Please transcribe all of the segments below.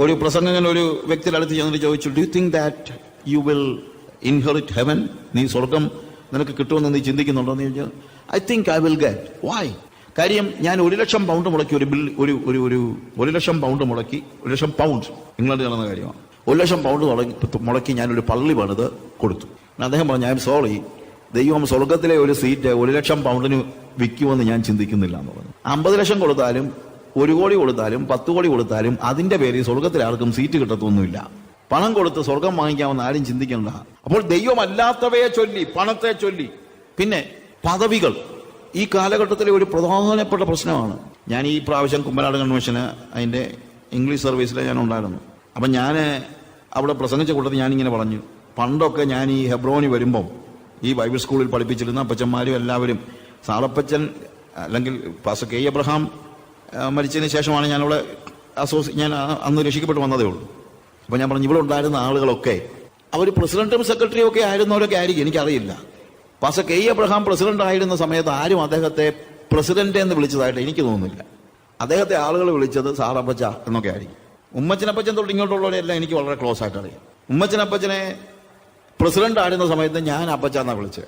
ഒരു പ്രസംഗകൻ ഒരു വ്യക്തിയുടെ അടുത്ത് ചെന്നിട്ട് ചോദിച്ചു do think that you will inherit heaven നീ സ്വർഗം നിനക്ക് കിട്ടുമെന്ന് നീ ചിന്തിക്കുന്നുണ്ടോ? എന്ന് ചോദിച്ചാൽ I think I will get വായ് കാര്യം ഞാൻ ഒരു ലക്ഷം പൗണ്ട് മുടക്കി ഒരു ബിൽ ഒരു ഒരു ഒരു ഒരു ലക്ഷം പൗണ്ട് മുടക്കി ഒരു ലക്ഷം പൗണ്ട് ഇംഗ്ലണ്ടിൽ നടന്ന കാര്യമാണ്. ഒരു ലക്ഷം പൗണ്ട് മുടക്കി ഞാനൊരു പള്ളി പണിത് കൊടുത്തു. അദ്ദേഹം പറഞ്ഞു ഞാൻ സോറി ദൈവം സ്വർഗത്തിലെ ഒരു സീറ്റ് ഒരു ലക്ഷം പൗണ്ടിന് വിൽക്കുമെന്ന് ഞാൻ ചിന്തിക്കുന്നില്ല എന്ന് പറഞ്ഞു. അമ്പത് ലക്ഷം കൊടുത്താലും ഒരു കോടി കൊടുത്താലും പത്ത് കോടി കൊടുത്താലും അതിന്റെ പേരിൽ സ്വർഗത്തിൽ ആർക്കും സീറ്റ് കിട്ടത്തൊന്നുമില്ല. പണം കൊടുത്ത് സ്വർഗം വാങ്ങിക്കാമെന്ന് ആരും ചിന്തിക്കണ്ട. അപ്പോൾ ദൈവമല്ലാത്തവയെ ചൊല്ലി പണത്തെ ചൊല്ലി. പിന്നെ പദവികൾ. ഈ കാലഘട്ടത്തിലെ ഒരു പ്രധാനപ്പെട്ട പ്രശ്നമാണ്. ഞാൻ ഈ പ്രാവശ്യം കുമ്പനാട് കൺവെൻഷന് അതിന്റെ ഇംഗ്ലീഷ് സർവീസിൽ ഞാൻ ഉണ്ടായിരുന്നു. അപ്പം ഞാൻ അവിടെ പ്രസംഗിച്ച കൂട്ടത്തിൽ ഞാനിങ്ങനെ പറഞ്ഞു. പണ്ടൊക്കെ ഞാൻ ഈ ഹെബ്രോണി വരുമ്പം ഈ ബൈബിൾ സ്കൂളിൽ പഠിപ്പിച്ചിരുന്ന അപ്പച്ചന്മാരും എല്ലാവരും സാറപ്പച്ചൻ അല്ലെങ്കിൽ പാസ്റ്റർ കെ. എബ്രഹാം മരിച്ചതിന് ശേഷമാണ് ഞാനിവിടെ അസോസി ഞാൻ അന്ന് രക്ഷിക്കപ്പെട്ട് വന്നതേ ഉള്ളൂ. അപ്പോൾ ഞാൻ പറഞ്ഞു ഇവിടെ ഉണ്ടായിരുന്ന ആളുകളൊക്കെ അവർ പ്രസിഡന്റും സെക്രട്ടറിയും ഒക്കെ ആയിരുന്നവരൊക്കെ ആയിരിക്കും എനിക്കറിയില്ല. പാസ കെ അബ്രഹാം പ്രസിഡന്റ് ആയിരുന്ന സമയത്ത് ആരും അദ്ദേഹത്തെ പ്രസിഡന്റ് എന്ന് വിളിച്ചതായിട്ട് എനിക്ക് തോന്നുന്നില്ല. അദ്ദേഹത്തെ ആളുകൾ വിളിച്ചത് സാറപ്പച്ച എന്നൊക്കെ ആയിരിക്കും. ഉമ്മച്ചനപ്പച്ചൻ തൊട്ട് ഇങ്ങോട്ടുള്ളവരെല്ലാം എനിക്ക് വളരെ ക്ലോസ് ആയിട്ട് അറിയാം. ഉമ്മച്ചനപ്പച്ചനെ പ്രസിഡന്റ് ആയിരുന്ന സമയത്ത് ഞാൻ അപ്പച്ച എന്നാ വിളിച്ചത്.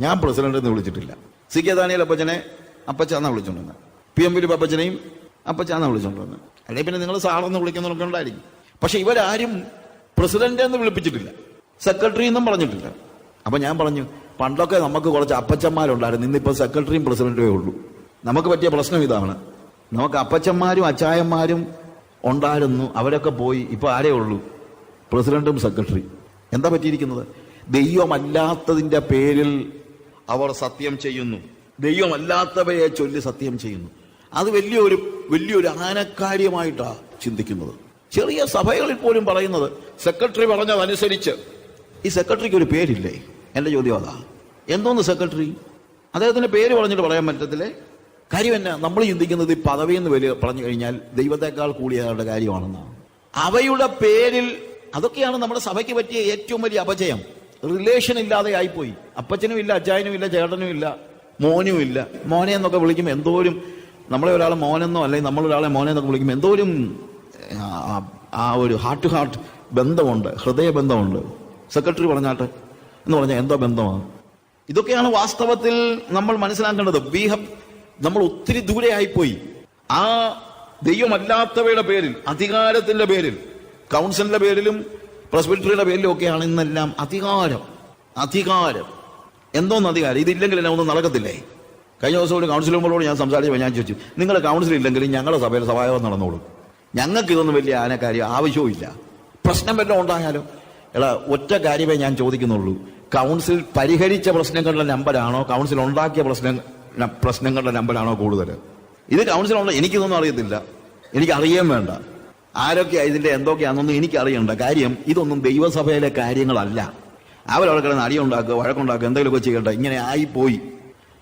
ഞാൻ പ്രസിഡന്റ് എന്ന് വിളിച്ചിട്ടില്ല. സി കെ ദാനിയൽ അപ്പച്ചനെ അപ്പച്ച എന്നാ വിളിച്ചോണ്ടിരുന്നത്. പി എം ഫിലിപ്പ് അപ്പച്ചനെയും അപ്പച്ചാന്ന് വിളിച്ചോണ്ട് അല്ലെങ്കിൽ പിന്നെ നിങ്ങൾ സാറെന്ന് വിളിക്കുന്നവരൊക്കെ ഉണ്ടായിരിക്കും. പക്ഷെ ഇവരാരും പ്രസിഡന്റ് എന്ന് വിളിപ്പിച്ചിട്ടില്ല. സെക്രട്ടറി എന്നും പറഞ്ഞിട്ടില്ല. അപ്പൊ ഞാൻ പറഞ്ഞു പണ്ടൊക്കെ നമുക്ക് കുറച്ച് അപ്പച്ചന്മാരുണ്ടായിരുന്നു. ഇന്നിപ്പോ സെക്രട്ടറിയും പ്രസിഡന്റുമേ ഉള്ളൂ. നമുക്ക് പറ്റിയ പ്രശ്നം ഇതാണ്. നമുക്ക് അപ്പച്ചന്മാരും അച്ചായന്മാരും ഉണ്ടായിരുന്നു. അവരൊക്കെ പോയി. ഇപ്പൊ ആരേ ഉള്ളൂ? പ്രസിഡന്റും സെക്രട്ടറി. എന്താ പറ്റിയിരിക്കുന്നത്? ദൈവമല്ലാത്തതിന്റെ പേരിൽ അവർ സത്യം ചെയ്യുന്നു. ദൈവമല്ലാത്തവയെ ചൊല്ലി സത്യം ചെയ്യുന്നു. അത് വലിയൊരു വലിയൊരു ആനക്കാര്യമായിട്ടാണ് ചിന്തിക്കുന്നത്. ചെറിയ സഭകളിൽ പോലും പറയുന്നത് സെക്രട്ടറി പറഞ്ഞതനുസരിച്ച്. ഈ സെക്രട്ടറിക്ക് ഒരു പേരില്ലേ? എന്റെ ചോദ്യം അതാ. എന്തോന്ന് സെക്രട്ടറി? അദ്ദേഹത്തിന്റെ പേര് പറഞ്ഞിട്ട് പറയാൻ പറ്റത്തില്ലേ? കാര്യം എന്നാ നമ്മൾ ചിന്തിക്കുന്നത് ഈ പദവി എന്ന് വലിയ പറഞ്ഞു കഴിഞ്ഞാൽ ദൈവത്തെക്കാൾ കൂടിയവരുടെ കാര്യമാണെന്നാണ് അവയുടെ പേരിൽ അതൊക്കെയാണ് നമ്മുടെ സഭയ്ക്ക് പറ്റിയ ഏറ്റവും വലിയ അപജയം. റിലേഷൻ ഇല്ലാതെ ആയിപ്പോയി. അപ്പച്ചനും ഇല്ല അച്ചായനും ഇല്ല ചേട്ടനും ഇല്ല മോനും ഇല്ല മോനെ എന്നൊക്കെ വിളിക്കുമ്പോൾ എന്തോരും നമ്മളെ ഒരാളെ മോനെന്നോ അല്ലെങ്കിൽ നമ്മളൊരാളെ മോനെ എന്നൊക്കെ വിളിക്കുമ്പോൾ എന്തോ ഒരു ആ ഒരു ഹാർട്ട് ടു ഹാർട്ട് ബന്ധമുണ്ട് ഹൃദയ ബന്ധമുണ്ട് സെക്രട്ടറി പറഞ്ഞാട്ടെ എന്ന് പറഞ്ഞാൽ എന്തോ ബന്ധമാണ്. ഇതൊക്കെയാണ് വാസ്തവത്തിൽ നമ്മൾ മനസ്സിലാക്കേണ്ടത്. വി ഹ് നമ്മൾ ഒത്തിരി ദൂരെ ആയിപ്പോയി. ആ ദൈവമല്ലാത്തവയുടെ പേരിൽ അധികാരത്തിന്റെ പേരിൽ കൗൺസിലിന്റെ പേരിലും പ്രസ്ബിറ്ററിയുടെ പേരിലും ഒക്കെയാണ് ഇന്നെല്ലാം അധികാരം. അധികാരം. എന്തോന്ന് അധികാരം? ഇതില്ലെങ്കിൽ ഒന്നും നടക്കത്തില്ലേ? കഴിഞ്ഞ ദിവസം ഒരു കൗൺസിലുമ്പോളോട് ഞാൻ സംസാരിച്ചപ്പോൾ ഞാൻ ചോദിച്ചു നിങ്ങൾ കൗൺസിൽ ഇല്ലെങ്കിൽ ഞങ്ങളുടെ സഭയിൽ സഹായം നടന്നോളൂ. ഞങ്ങൾക്ക് ഇതൊന്നും വലിയ ആനക്കാര്യം ആവശ്യവും ഇല്ല പ്രശ്നം വല്ലതും ഉണ്ടായാലോ? എടാ ഒറ്റ കാര്യമേ ഞാൻ ചോദിക്കുന്നുള്ളൂ. കൗൺസിൽ പരിഹരിച്ച പ്രശ്നങ്ങളുടെ നമ്പരാണോ? കൗൺസിൽ ഉണ്ടാക്കിയ പ്രശ്നം പ്രശ്നങ്ങളുടെ നമ്പരാണോ കൂടുതൽ ഇത് കൗൺസിൽ ഉണ്ട് എനിക്കിതൊന്നും അറിയത്തില്ല. എനിക്ക് അറിയാൻ വേണ്ട. ആരൊക്കെയാ ഇതിന്റെ എന്തൊക്കെയാണെന്നൊന്നും എനിക്ക് അറിയണ്ട കാര്യം ഇതൊന്നും ദൈവസഭയിലെ കാര്യങ്ങളല്ല. അവരവിടെ കിടന്ന് അടിയുണ്ടാക്കുക വഴക്കുണ്ടാക്കുക എന്തെങ്കിലുമൊക്കെ ചെയ്യട്ടെ ഇങ്ങനെ ആയിപ്പോയി.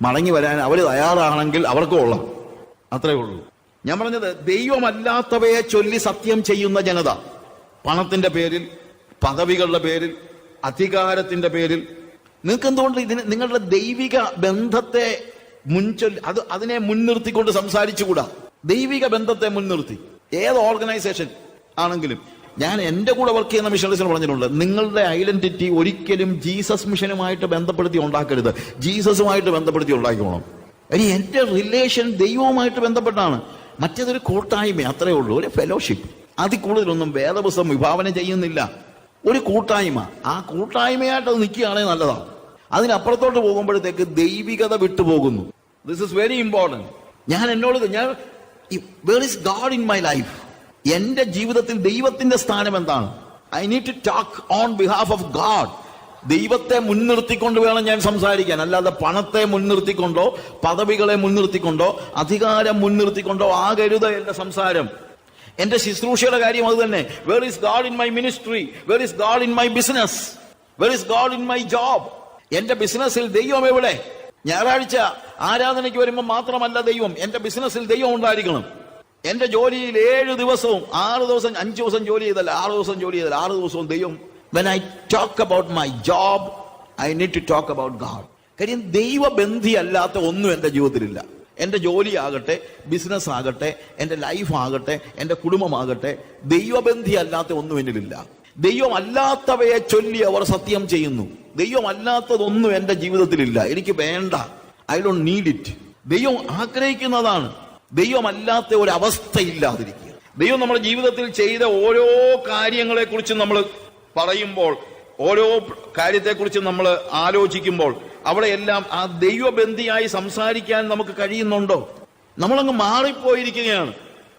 മടങ്ങി വരാൻ അവർ തയ്യാറാണെങ്കിൽ അവർക്ക് കൊള്ളാം. അത്രേ ഉള്ളൂ. ഞാൻ പറഞ്ഞത് ദൈവമല്ലാത്തവയെ ചൊല്ലി സത്യം ചെയ്യുന്ന ജനത. പണത്തിന്റെ പേരിൽ പദവികളുടെ പേരിൽ അധികാരത്തിന്റെ പേരിൽ. നിങ്ങൾക്ക് എന്തുകൊണ്ട് ഇതിന് നിങ്ങളുടെ ദൈവിക ബന്ധത്തെ മുൻചൊല്ലി അത് അതിനെ മുൻനിർത്തിക്കൊണ്ട് സംസാരിച്ചുകൂടാ? ദൈവിക ബന്ധത്തെ മുൻനിർത്തി ഏത് ഓർഗനൈസേഷൻ ആണെങ്കിലും ഞാൻ എന്റെ കൂടെ വർക്ക് ചെയ്യുന്ന മിഷണറീസിന് പറഞ്ഞിട്ടുണ്ട് നിങ്ങളുടെ ഐഡന്റിറ്റി ഒരിക്കലും ജീസസ് മിഷനുമായിട്ട് ബന്ധപ്പെടുത്തി ഉണ്ടാക്കരുത്. ജീസസുമായിട്ട് ബന്ധപ്പെടുത്തി ഉണ്ടാക്കിക്കോണം. ഇനി എന്റെ റിലേഷൻ ദൈവവുമായിട്ട് ബന്ധപ്പെട്ടാണ്. മറ്റേതൊരു കൂട്ടായ്മ അത്രേ ഉള്ളൂ. ഒരു ഫെലോഷിപ്പ് അതിൽ കൂടുതലൊന്നും വേദപുസ്തകം വിഭാവന ചെയ്യുന്നില്ല. ഒരു കൂട്ടായ്മ. ആ കൂട്ടായ്മയായിട്ട് അത് നിൽക്കുകയാണെങ്കിൽ നല്ലതാണ്. അതിനപ്പുറത്തോട്ട് പോകുമ്പോഴത്തേക്ക് ദൈവികത വിട്ടുപോകുന്നു. ദിസ് ഇസ് വെരി ഇമ്പോർട്ടന്റ് ഞാൻ എന്നോട് ഞാൻ where is God in my life എന്റെ ജീവിതത്തിൽ ദൈവത്തിന്റെ സ്ഥാനം എന്താണ്? I need to talk on behalf of God ദൈവത്തെ മുൻനിർത്തിക്കൊണ്ട് വേണം ഞാൻ സംസാരിക്കാൻ. അല്ലാതെ പണത്തെ മുൻനിർത്തിക്കൊണ്ടോ പദവികളെ മുൻനിർത്തിക്കൊണ്ടോ അധികാരം മുൻനിർത്തിക്കൊണ്ടോ ആകരുത് എന്റെ സംസാരം. എന്റെ ശുശ്രൂഷയുടെ കാര്യം അത് തന്നെ. Where is God in my ministry where is God in my business where is God in my job എന്റെ ബിസിനസ്സിൽ ദൈവം എവിടെ? ഞായറാഴ്ച ആരാധനയ്ക്ക് വരുമ്പോൾ മാത്രമല്ല ദൈവം. എന്റെ ബിസിനസ്സിൽ ദൈവം ഉണ്ടായിരിക്കണം. എന്റെ ജോലിയിൽ ഏഴ് ദിവസവും ആറ് ദിവസം അഞ്ച് ദിവസം ജോലി ചെയ്തല്ല ആറ് ദിവസം ജോലി ചെയ്തല്ല ആറ് ദിവസവും ദൈവം when I talk about my job I need to talk about God കാര്യം ദൈവബന്ധി അല്ലാത്ത ഒന്നും എന്റെ ജീവിതത്തിലില്ല. എന്റെ ജോലിയാകട്ടെ ബിസിനസ് ആകട്ടെ എന്റെ ലൈഫ് ആകട്ടെ എന്റെ കുടുംബമാകട്ടെ ദൈവബന്ധി അല്ലാത്ത ഒന്നും എന്നിലില്ല. ദൈവം അല്ലാത്തവയെ ചൊല്ലി അവർ സത്യം ചെയ്യുന്നു. ദൈവം അല്ലാത്തതൊന്നും എന്റെ ജീവിതത്തിലില്ല. എനിക്ക് വേണ്ട. ഐ ഡോണ്ട് നീഡ് ഇറ്റ് ദൈവം ആഗ്രഹിക്കുന്നതാണ്. ദൈവമല്ലാത്ത ഒരു അവസ്ഥയില്ലാതിരിക്കുക ദൈവം നമ്മുടെ ജീവിതത്തിൽ ചെയ്ത ഓരോ കാര്യങ്ങളെ കുറിച്ച് നമ്മൾ പറയുമ്പോൾ ഓരോ കാര്യത്തെക്കുറിച്ച് നമ്മൾ ആലോചിക്കുമ്പോൾ അവിടെയെല്ലാം ആ ദൈവബന്ധിയായി സംസാരിക്കാൻ നമുക്ക് കഴിയുന്നുണ്ടോ? നമ്മളങ്ങ് മാറിപ്പോയിരിക്കുകയാണ്.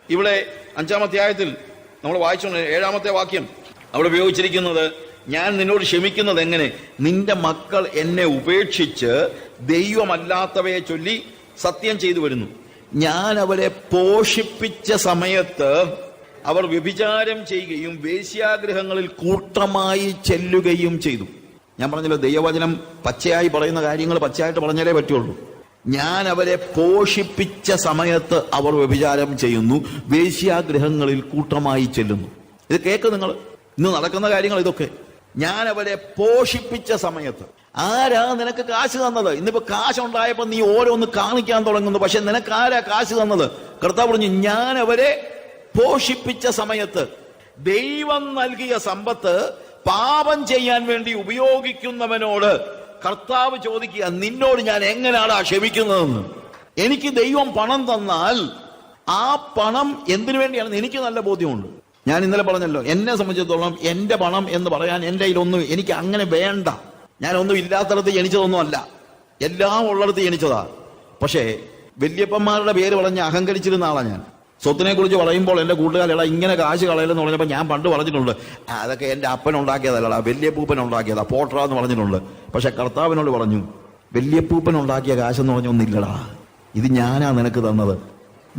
ഇവിടെ അഞ്ചാമത്തെ അധ്യായത്തിൽ നമ്മൾ വായിച്ചോണ്ട് ഏഴാമത്തെ വാക്യം അവിടെ ഉപയോഗിച്ചിരിക്കുന്നത് ഞാൻ നിന്നോട് ക്ഷമിക്കുന്നത് എങ്ങനെ? നിന്റെ മക്കൾ എന്നെ ഉപേക്ഷിച്ച് ദൈവമല്ലാത്തവയെ ചൊല്ലി സത്യം ചെയ്തു വരുന്നു. ഞാൻ അവരെ പോഷിപ്പിച്ച സമയത്ത് അവർ വ്യഭിചാരം ചെയ്യുകയും വേശ്യാഗ്രഹങ്ങളിൽ കൂട്ടമായി ചെല്ലുകയും ചെയ്തു. ഞാൻ പറഞ്ഞല്ലോ ദൈവവചനം പച്ചയായി പറയുന്ന കാര്യങ്ങൾ പച്ചയായിട്ട് പറഞ്ഞാലേ പറ്റുള്ളൂ. ഞാൻ അവരെ പോഷിപ്പിച്ച സമയത്ത് അവർ വ്യഭിചാരം ചെയ്യുന്നു വേശ്യാഗ്രഹങ്ങളിൽ കൂട്ടമായി ചെല്ലുന്നു. ഇത് കേക്ക് നിങ്ങൾ. ഇന്ന് നടക്കുന്ന കാര്യങ്ങൾ ഇതൊക്കെ. ഞാൻ അവരെ പോഷിപ്പിച്ച സമയത്ത്. ആരാ നിനക്ക് കാശ് തന്നത്? ഇന്നിപ്പോ കാശ് ഉണ്ടായപ്പോ നീ ഓരോന്ന് കാണിക്കാൻ തുടങ്ങുന്നു. പക്ഷെ നിനക്ക് ആരാ കാശ് തന്നത്? കർത്താവ് പറഞ്ഞു ഞാൻ അവരെ പോഷിപ്പിച്ച സമയത്ത് ദൈവം നൽകിയ സമ്പത്ത് പാപം ചെയ്യാൻ വേണ്ടി ഉപയോഗിക്കുന്നവനോട് കർത്താവ് ചോദിക്കുക നിന്നോട് ഞാൻ എങ്ങനെയാണ് ക്ഷമിക്കുന്നതെന്ന്? എനിക്ക് ദൈവം പണം തന്നാൽ ആ പണം എന്തിനു വേണ്ടിയാണെന്ന് എനിക്ക് നല്ല ബോധ്യമുണ്ട്. ഞാൻ ഇന്നലെ പറഞ്ഞല്ലോ എന്നെ സംബന്ധിച്ചിടത്തോളം എന്റെ പണം എന്ന് പറയാൻ എന്റെ കയ്യിലൊന്നും എനിക്ക് അങ്ങനെ വേണ്ട. ഞാൻ ഒന്നും ഇല്ലാത്തടത്ത് ജനിച്ചതൊന്നും അല്ല എല്ലാം ഉള്ളിടത്ത് ജനിച്ചതാ. പക്ഷേ വല്യപ്പന്മാരുടെ പേര് പറഞ്ഞ് അഹങ്കരിച്ചിരുന്ന ആളാ ഞാൻ. സ്വത്തിനെ കുറിച്ച് പറയുമ്പോൾ എന്റെ കൂട്ടുകാരെടാ ഇങ്ങനെ കാശ് കളയലെന്ന് പറഞ്ഞപ്പോൾ ഞാൻ പണ്ട് പറഞ്ഞിട്ടുണ്ട് അതൊക്കെ എന്റെ അപ്പൻ ഉണ്ടാക്കിയതല്ലടാ വല്യപ്പൂപ്പൻ ഉണ്ടാക്കിയതാ പോട്ടറ എന്ന് പറഞ്ഞിട്ടുണ്ട്. പക്ഷെ കർത്താവിനോട് പറഞ്ഞു വല്യപ്പൂപ്പൻ ഉണ്ടാക്കിയ കാശെന്ന് പറഞ്ഞൊന്നില്ലടാ ഇത് ഞാനാ നിനക്ക് തന്നത്.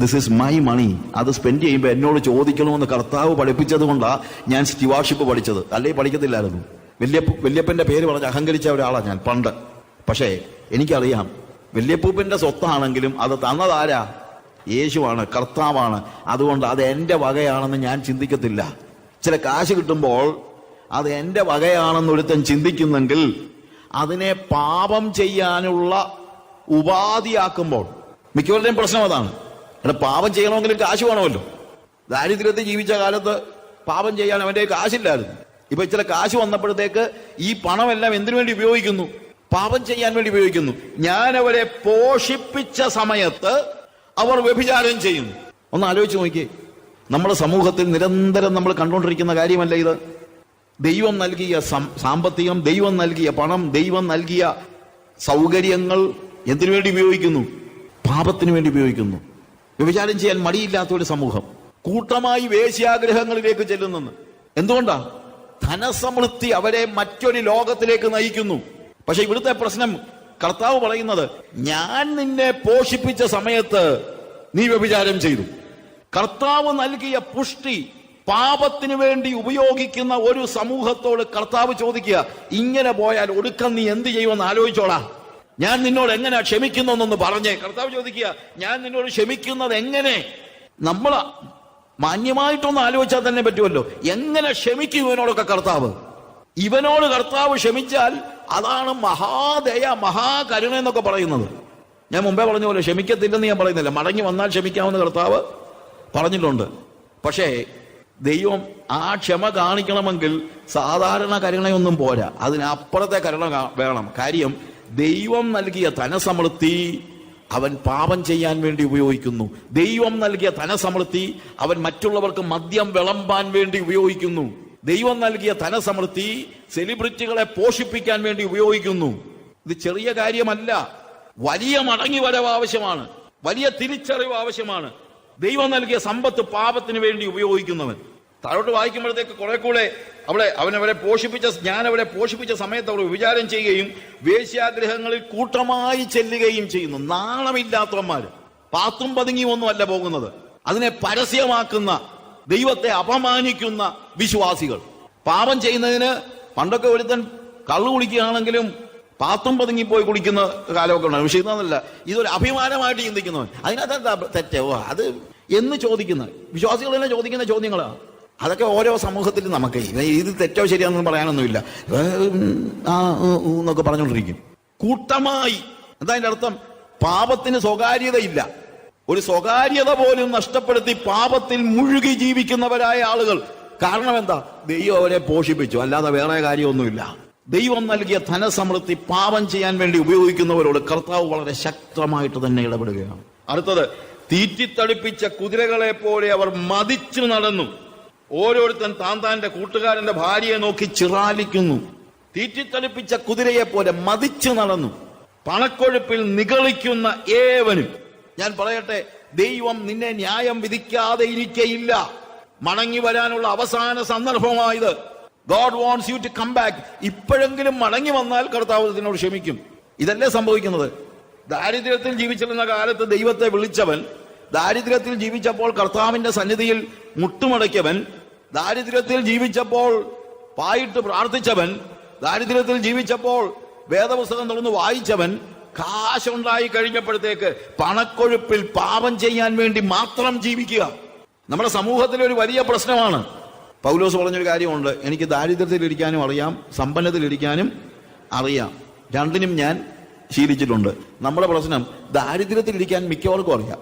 ദിസ് ഇസ് മൈ മണി അത് സ്പെൻഡ് ചെയ്യുമ്പോൾ എന്നോട് ചോദിക്കണമെന്ന് കർത്താവ് പഠിപ്പിച്ചത് കൊണ്ടാണ് ഞാൻ സ്റ്റിവാർഷിപ്പ് പഠിച്ചത്. അല്ലേ? പഠിക്കത്തില്ലായിരുന്നു. വല്യപ്പ വല്യപ്പന്റെ പേര് പറഞ്ഞ് അഹങ്കരിച്ച ഒരാളാണ് ഞാൻ പണ്ട്. പക്ഷേ എനിക്കറിയാം. വല്യപ്പൂപ്പന്റെ സ്വത്താണെങ്കിലും അത് തന്നതാരാ? യേശുവാണ് കർത്താവാണ്. അതുകൊണ്ട് അത് എന്റെ വകയാണെന്ന് ഞാൻ ചിന്തിക്കത്തില്ല. ചില കാശ് കിട്ടുമ്പോൾ അത് എന്റെ വകയാണെന്ന് ഒരുത്തൻ ചിന്തിക്കുന്നെങ്കിൽ അതിനെ പാപം ചെയ്യാനുള്ള ഉപാധിയാക്കുമ്പോൾ. മിക്കവരുടെയും പ്രശ്നം അതാണ്. എടാ പാപം ചെയ്യണമെങ്കിൽ കാശ് വേണമല്ലോ. ദാരിദ്ര്യത്തിൽ ജീവിച്ച കാലത്ത് പാപം ചെയ്യാൻ അവന്റെ കാശില്ലായിരുന്നു. ഇപ്പൊ ചില കാശ് വന്നപ്പോഴത്തേക്ക് ഈ പണമെല്ലാം എന്തിനു വേണ്ടി ഉപയോഗിക്കുന്നു? പാപം ചെയ്യാൻ വേണ്ടി ഉപയോഗിക്കുന്നു. ഞാൻ അവരെ പോഷിപ്പിച്ച സമയത്ത് അവർ വ്യഭിചാരം ചെയ്യുന്നു. ഒന്ന് ആലോചിച്ച് നോക്കിയേ. നമ്മുടെ സമൂഹത്തിൽ നിരന്തരം നമ്മൾ കണ്ടുകൊണ്ടിരിക്കുന്ന കാര്യമല്ല ഇത്. ദൈവം നൽകിയ സാമ്പത്തികം ദൈവം നൽകിയ പണം ദൈവം നൽകിയ സൗകര്യങ്ങൾ എന്തിനു വേണ്ടി ഉപയോഗിക്കുന്നു? പാപത്തിന് വേണ്ടി ഉപയോഗിക്കുന്നു. വ്യഭിചാരം ചെയ്യാൻ മടിയില്ലാത്ത ഒരു സമൂഹം. കൂട്ടമായി വേശ്യാഗ്രഹങ്ങളിലേക്ക് ചെല്ലുന്നെന്ന്. എന്തുകൊണ്ടാ? ധനസമൃദ്ധി അവരെ മറ്റൊരു ലോകത്തിലേക്ക് നയിക്കുന്നു. പക്ഷെ ഇവിടുത്തെ പ്രശ്നം കർത്താവ് പറയുന്നത് ഞാൻ നിന്നെ പോഷിപ്പിച്ച സമയത്ത് നീ വ്യഭിചാരം ചെയ്തു. കർത്താവ് നൽകിയ പുഷ്ടി പാപത്തിനു വേണ്ടി ഉപയോഗിക്കുന്ന ഒരു സമൂഹത്തോട് കർത്താവ് ചോദിക്കുക ഇങ്ങനെ പോയാൽ ഒടുക്കം നീ എന്ത് ചെയ്യുമെന്ന് ആലോചിച്ചോളാ. ഞാൻ നിന്നോട് എങ്ങനെ ക്ഷമിക്കുന്നു പറഞ്ഞേ. കർത്താവ് ചോദിക്കുക ഞാൻ നിന്നോട് ക്ഷമിക്കുന്നത് എങ്ങനെ? നമ്മൾ മാന്യമായിട്ടൊന്ന് ആലോചിച്ചാൽ തന്നെ പറ്റുമല്ലോ. എങ്ങനെ ക്ഷമിക്കും ഇവനോടൊക്കെ കർത്താവ്? ഇവനോട് കർത്താവ് ക്ഷമിച്ചാൽ അതാണ് മഹാദയ മഹാകരുണ എന്നൊക്കെ പറയുന്നത്. ഞാൻ മുമ്പേ പറഞ്ഞ പോലെ ക്ഷമിക്കത്തില്ലെന്ന് ഞാൻ പറയുന്നില്ല. മടങ്ങി വന്നാൽ ക്ഷമിക്കാമെന്ന് കർത്താവ് പറഞ്ഞിട്ടുണ്ട്. പക്ഷേ ദൈവം ആ ക്ഷമ കാണിക്കണമെങ്കിൽ സാധാരണ കരുണയൊന്നും പോരാ. അതിനപ്പുറത്തെ കരുണ വേണം. കാര്യം ദൈവം നൽകിയ ധനസമൃദ്ധി അവൻ പാപം ചെയ്യാൻ വേണ്ടി ഉപയോഗിക്കുന്നു. ദൈവം നൽകിയ ധനസമൃദ്ധി അവൻ മറ്റുള്ളവർക്ക് മദ്യം വിളമ്പാൻ വേണ്ടി ഉപയോഗിക്കുന്നു. ദൈവം നൽകിയ ധനസമൃദ്ധി സെലിബ്രിറ്റികളെ പോഷിപ്പിക്കാൻ വേണ്ടി ഉപയോഗിക്കുന്നു. ഇത് ചെറിയ കാര്യമല്ല. വലിയ മടങ്ങി വരവ് ആവശ്യമാണ്. വലിയ തിരിച്ചറിവ് ആവശ്യമാണ്. ദൈവം നൽകിയ സമ്പത്ത് പാപത്തിന് വേണ്ടി ഉപയോഗിക്കുന്നവൻ. താഴോട്ട് വായിക്കുമ്പോഴത്തേക്ക് കുറെ കൂടെ അവിടെ അവനവരെ പോഷിപ്പിച്ച ഞാൻ അവരെ പോഷിപ്പിച്ച സമയത്ത് അവർ വിചാരം ചെയ്യുകയും വേശ്യാഗ്രഹങ്ങളിൽ കൂട്ടമായി ചെല്ലുകയും ചെയ്യുന്നു. നാണമില്ലാത്തവന്മാര്. പാത്തും പതുങ്ങിയും ഒന്നുമല്ല പോകുന്നത്. അതിനെ പരസ്യമാക്കുന്ന ദൈവത്തെ അപമാനിക്കുന്ന വിശ്വാസികൾ. പാപം ചെയ്യുന്നതിന് പണ്ടൊക്കെ ഒരുത്തൻ കള്ളു കുളിക്കുകയാണെങ്കിലും പാത്തും പതുങ്ങി പോയി കുളിക്കുന്ന കാലമൊക്കെ ഉണ്ട് പക്ഷെ ഇതൊന്നല്ല. ഇതൊരു അഭിമാനമായിട്ട് ചിന്തിക്കുന്നവൻ. അതിനകത്ത് തെറ്റോ? അത് എന്ന് ചോദിക്കുന്ന വിശ്വാസികൾ തന്നെ ചോദിക്കുന്ന ചോദ്യങ്ങളാ. അതൊക്കെ ഓരോ സമൂഹത്തിൽ നമുക്ക് ഇത് തെറ്റോ ശരിയാണെന്ന് പറയാനൊന്നുമില്ല. എന്നൊക്കെ പറഞ്ഞുകൊണ്ടിരിക്കും. കൂട്ടമായി. എന്താ അതിന്റെ അർത്ഥം. പാപത്തിന് സ്വകാര്യതയില്ല. ഒരു സ്വകാര്യത പോലും നഷ്ടപ്പെടുത്തി പാപത്തിൽ മുഴുകി ജീവിക്കുന്നവരായ ആളുകൾ. കാരണം എന്താ? ദൈവം അവരെ പോഷിപ്പിച്ചു. അല്ലാതെ വേറെ കാര്യമൊന്നുമില്ല. ദൈവം നൽകിയ ധനസമൃദ്ധി പാപം ചെയ്യാൻ വേണ്ടി ഉപയോഗിക്കുന്നവരോട് കർത്താവ് വളരെ ശക്തമായിട്ട് തന്നെ ഇടപെടുകയാണ്. അടുത്തത് തീറ്റിത്തടിപ്പിച്ച കുതിരകളെ പോലെ അവർ മതിച്ചു നടന്നു. ഓരോരുത്തൻ താൻ താന്റെ കൂട്ടുകാരന്റെ ഭാര്യയെ നോക്കി ചിറാലിക്കുന്നു. തീറ്റിത്തടിപ്പിച്ച കുതിരയെ പോലെ മതിച്ചു നടന്നു. പണക്കൊഴുപ്പിൽ നിഗളിക്കുന്ന ഏവനും ഞാൻ പറയട്ടെ ദൈവം നിന്നെ ന്യായം വിധിക്കാതെ ഇരിക്കയില്ല. മടങ്ങി വരാനുള്ള അവസാന സന്ദർഭമായത്. God wants you to come back. ഇപ്പോഴെങ്കിലും മടങ്ങി വന്നാൽ കർത്താവ് ഇതിനോട് ക്ഷമിക്കും. ഇതല്ലേ സംഭവിക്കുന്നത്? ദാരിദ്ര്യത്തിൽ ജീവിച്ചിരുന്ന കാലത്ത് ദൈവത്തെ വിളിച്ചവൻ ദാരിദ്ര്യത്തിൽ ജീവിച്ചപ്പോൾ കർത്താവിന്റെ സന്നിധിയിൽ മുട്ടുമടക്കിയവൻ ദാരിദ്ര്യത്തിൽ ജീവിച്ചപ്പോൾ പായിട്ട് പ്രാർത്ഥിച്ചവൻ ദാരിദ്ര്യത്തിൽ ജീവിച്ചപ്പോൾ വേദപുസ്തകം തുറന്ന് വായിച്ചവൻ കാശുണ്ടായി കഴിഞ്ഞപ്പോഴത്തേക്ക് പണക്കൊഴുപ്പിൽ പാപം ചെയ്യാൻ വേണ്ടി മാത്രം ജീവിക്കുക. നമ്മുടെ സമൂഹത്തിലെ ഒരു വലിയ പ്രശ്നമാണ്. പൗലോസ് പറഞ്ഞൊരു കാര്യമുണ്ട്. എനിക്ക് ദാരിദ്ര്യത്തിലിരിക്കാനും അറിയാം സമ്പന്നത്തിലിരിക്കാനും അറിയാം. രണ്ടിനും ഞാൻ ശീലിച്ചിട്ടുണ്ട്. നമ്മുടെ പ്രശ്നം ദാരിദ്ര്യത്തിലിരിക്കാൻ മിക്കവർക്കും അറിയാം.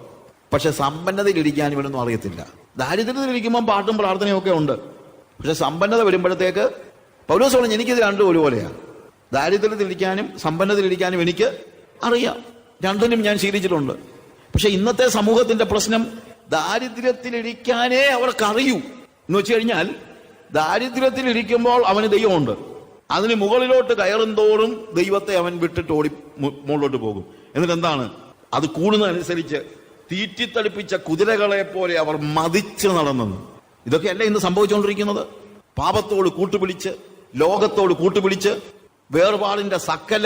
പക്ഷെ സമ്പന്നതയിലിരിക്കാൻ ഇവനൊന്നും അറിയത്തില്ല. ദാരിദ്ര്യത്തിലിരിക്കുമ്പോൾ പാട്ടും പ്രാർത്ഥനയും ഒക്കെ ഉണ്ട്. പക്ഷെ സമ്പന്നത വരുമ്പോഴത്തേക്ക് പൗലോസ് പറഞ്ഞു എനിക്കിത് രണ്ടും ഒരുപോലെയാണ് ദാരിദ്ര്യത്തിലിരിക്കാനും സമ്പന്നതയിലിരിക്കാനും എനിക്ക് അറിയാം. രണ്ടിനും ഞാൻ ശീലിച്ചിട്ടുണ്ട്. പക്ഷെ ഇന്നത്തെ സമൂഹത്തിന്റെ പ്രശ്നം ദാരിദ്ര്യത്തിലിരിക്കാനേ അവർക്ക് അറിയൂ എന്ന് വെച്ച് കഴിഞ്ഞാൽ ദാരിദ്ര്യത്തിലിരിക്കുമ്പോൾ അവന് ദൈവമുണ്ട്. അതിന് മുകളിലോട്ട് കയറും തോറും ദൈവത്തെ അവൻ വിട്ടിട്ട് ഓടി മുകളിലോട്ട് പോകും. എന്നിട്ട് എന്താണ് അത് കൂടുന്നതനുസരിച്ച് തീറ്റിത്തടിപ്പിച്ച കുതിരകളെ പോലെ അവർ മതിച്ച് നടന്നെന്ന് ഇതൊക്കെയല്ല ഇന്ന് സംഭവിച്ചുകൊണ്ടിരിക്കുന്നത്? പാപത്തോട് കൂട്ടുപിടിച്ച് ലോകത്തോട് കൂട്ടുപിടിച്ച് വേർപാടിന്റെ സകല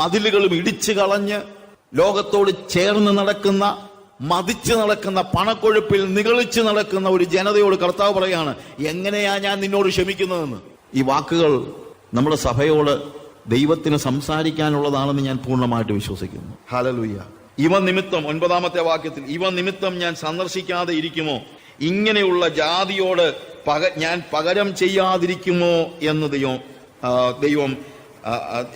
മതിലുകളും ഇടിച്ചു കളഞ്ഞ് ലോകത്തോട് ചേർന്ന് നടക്കുന്ന മതിച്ച് നടക്കുന്ന പണക്കൊഴുപ്പിൽ നികളിച്ചു നടക്കുന്ന ഒരു ജനതയോട് കർത്താവ് പറയാണ് എങ്ങനെയാ ഞാൻ നിന്നോട് ക്ഷമിക്കുന്നതെന്ന്? ഈ വാക്കുകൾ നമ്മുടെ സഭയോട് ദൈവത്തിന് സംസാരിക്കാനുള്ളതാണെന്ന് ഞാൻ പൂർണമായിട്ട് വിശ്വസിക്കുന്നു. ഹലലുയ്യ ഇവ നിമിത്തം ഒൻപതാമത്തെ വാക്യത്തിൽ ഇവ നിമിത്തം ഞാൻ സന്ദർശിക്കാതെ ഇരിക്കുമോ? ഇങ്ങനെയുള്ള ജാതിയോട് പക ഞാൻ പകരം ചെയ്യാതിരിക്കുമോ എന്ന് ദൈവം ദൈവം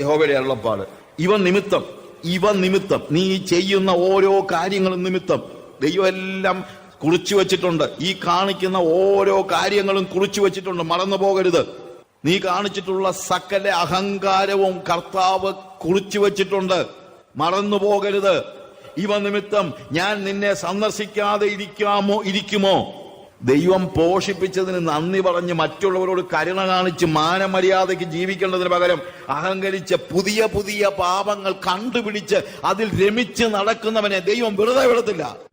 യഹോവയുടെ അരുളപ്പാട്. ഇവ നിമിത്തം ഇവ നിമിത്തം നീ ചെയ്യുന്ന ഓരോ കാര്യങ്ങളും നിമിത്തം. ദൈവം എല്ലാം കുറിച്ചു വെച്ചിട്ടുണ്ട്. ഈ കാണിക്കുന്ന ഓരോ കാര്യങ്ങളും കുറിച്ചു വെച്ചിട്ടുണ്ട്. മറന്നു പോകരുത്. നീ കാണിച്ചിട്ടുള്ള സകല അഹങ്കാരവും കർത്താവ് കുറിച്ചു വെച്ചിട്ടുണ്ട്. മറന്നു പോകരുത്. ഇവ നിമിത്തം ഞാൻ നിന്നെ സന്ദർശിക്കാതെ ഇരിക്കാമോ ഇരിക്കുമോ? ദൈവം പോഷിപ്പിച്ചതിന് നന്ദി പറഞ്ഞ് മറ്റുള്ളവരോട് കരുണ കാണിച്ച് മാനമര്യാദയ്ക്ക് ജീവിക്കേണ്ടതിന് പകരം അഹങ്കരിച്ച് പുതിയ പുതിയ പാപങ്ങൾ കണ്ടുപിടിച്ച് അതിൽ രമിച്ച് നടക്കുന്നവനെ ദൈവം വെറുതെ വിടത്തില്ല.